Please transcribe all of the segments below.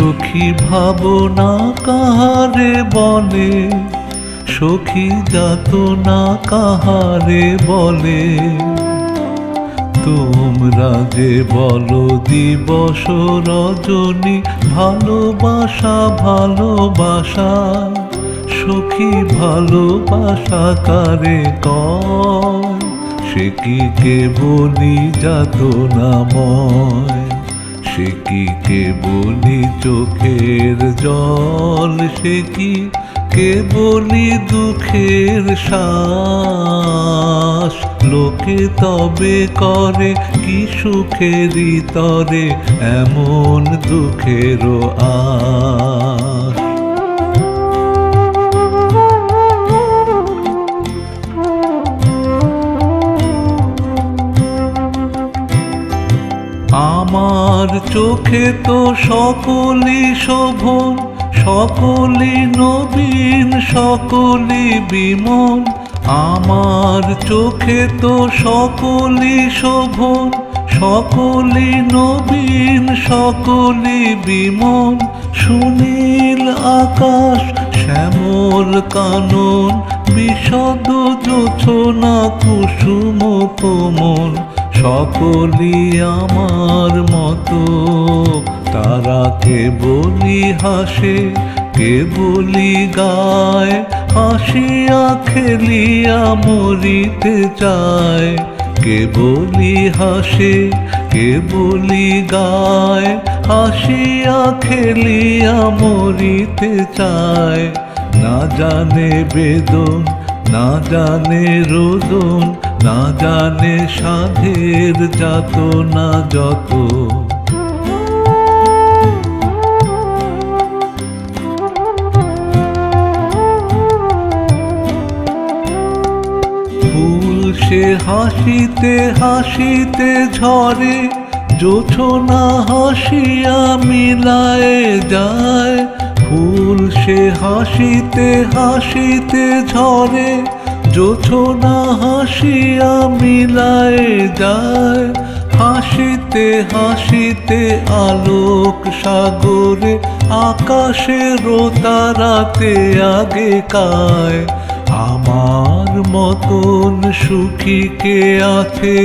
সখী ভাবনা কাহারে বলে? সখী যাতনা কাহারে বলে? তোমরা যে বলো দিবস রজনী, ভালোবাসা ভালোবাসা। সখী ভালোবাসা কারে কয়? সে কি কে বলি যাত নাময় সে কি কে বলি চোখের জল? সে কি কে বলি দুঃখের শ্বাস? লোকে তবে করে কি সুখেরই তরে? এমন দুঃখেরও আশ। আমার চোখে তো সকলই শোভন, সকলই নবীন, সকলই বিমল। আমার চোখে তো সকলই শোভন, সকলই নবীন, সকলই বিমল। সুনীল আকাশ, শ্যামল কানন বিশদ জোছনা কুসুম কোমল। সকলই আমার মতো, তারা কে বলি হাসে কে বলি গায় হাসিয়া খেলিয়া মরিতে চায়। কে বলি হাসে কে বলি গায় হাসিয়া খেলিয়া মরিতে চায়। না জানে বেদন, না জানে রোদন না জানে সাধের যাত না যত। ফুল সে হাসিতে হাসিতে ঝরে জোছনা হাসিয়া মিলায় যায়। ফুল সে হাসিতে হাসিতে ঝরে জোছনা হাসিয়া মিলায় যায়। হাসিতে হাসিতে আলোক সাগরে, আকাশের তারাতে আগে কায়। আমার মতন সুখী কে আছে?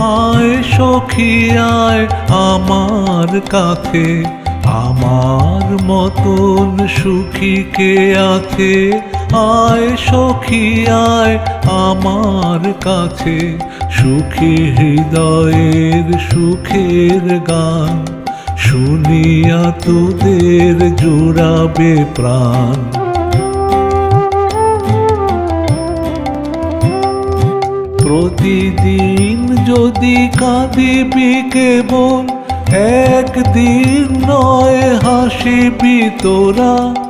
আয় সখী, আয় আমার কাছে। আমার মতন সুখী কে আছে? আয় সখী, আয় আমার কাছে। সুখী হৃদয়ের সুখের গান শুনিয়া তোদের জোড়াবে প্রাণ। প্রতিদিন যদি কাঁদিবি কেবল, একদিন নয় হাসিবি তোরা।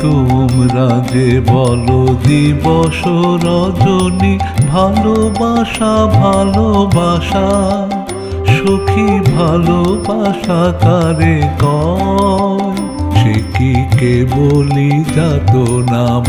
তোমরা যে বলো দিবস রজনী, ভালোবাসা ভালোবাসা, সুখী, ভালোবাসা কারে ক সে কি কে বলি যাত নাম